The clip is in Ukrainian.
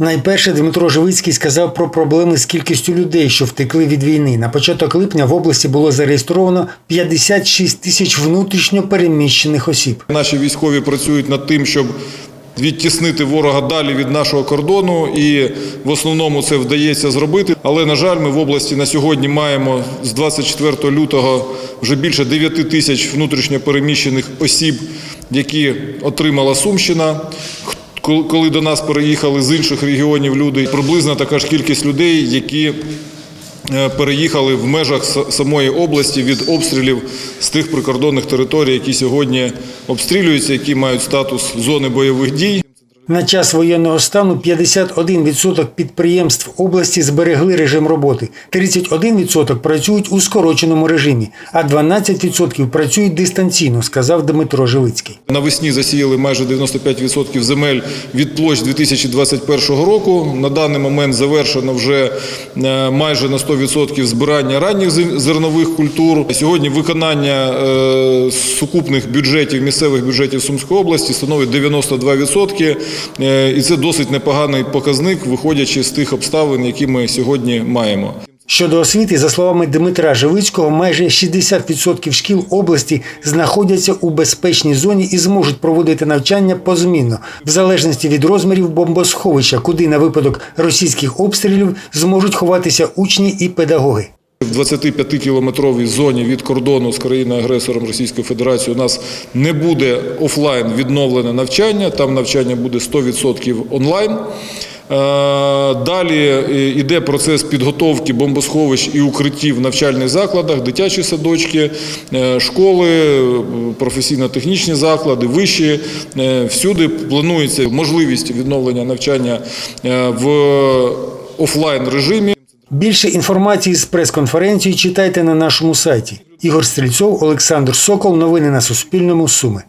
Найперше Дмитро Живицький сказав про проблеми з кількістю людей, що втекли від війни. На початок липня в області було зареєстровано 56 тисяч внутрішньо переміщених осіб. Наші військові працюють над тим, щоб відтіснити ворога далі від нашого кордону, і в основному це вдається зробити. Але на жаль, ми в області на сьогодні маємо з 24 лютого вже більше 9 тисяч внутрішньо переміщених осіб, які отримала Сумщина. Коли- до нас переїхали з інших регіонів люди, приблизно така ж кількість людей, які е, переїхали в межах самої області від обстрілів з тих прикордонних територій, які сьогодні обстрілюються, які мають статус зони бойових дій. На час воєнного стану 51% підприємств області зберегли режим роботи, 31% працюють у скороченому режимі, а 12% працюють дистанційно, сказав Дмитро Живицький. Навесні засіяли майже 95% земель від площ 2021 року. На даний момент завершено вже е, майже на 100% збирання ранніх зер- зернових культур. Сьогодні виконання е, сукупних бюджетів місцевих бюджетів Сумської області становить 92%. Е, І це досить непоганий показник, виходячи з тих обставин, які ми сьогодні маємо. Щодо освіти, за словами Дмитра Живицького, майже 60% шкіл області знаходяться у безпечній зоні і зможуть проводити навчання позмінно, в залежності від розмірів бомбосховища, куди на випадок російських обстрілів зможуть ховатися учні і педагоги. В 25-кілометровій зоні від кордону з країною-агресором Російської Федерації у нас не буде офлайн відновлене навчання, там навчання буде 100% онлайн. Е, Далі йде процес підготовки бомбосховищ і укриттів в навчальних закладах, дитячі садочки, е, школи, е, професійно-технічні заклади, вищі. Е, Всюди планується можливість відновлення навчання е, в офлайн режимі. Більше інформації з прес-конференції читайте на нашому сайті. Ігор Стрільцов, Олександр Сокол. Новини на Суспільному. Суми.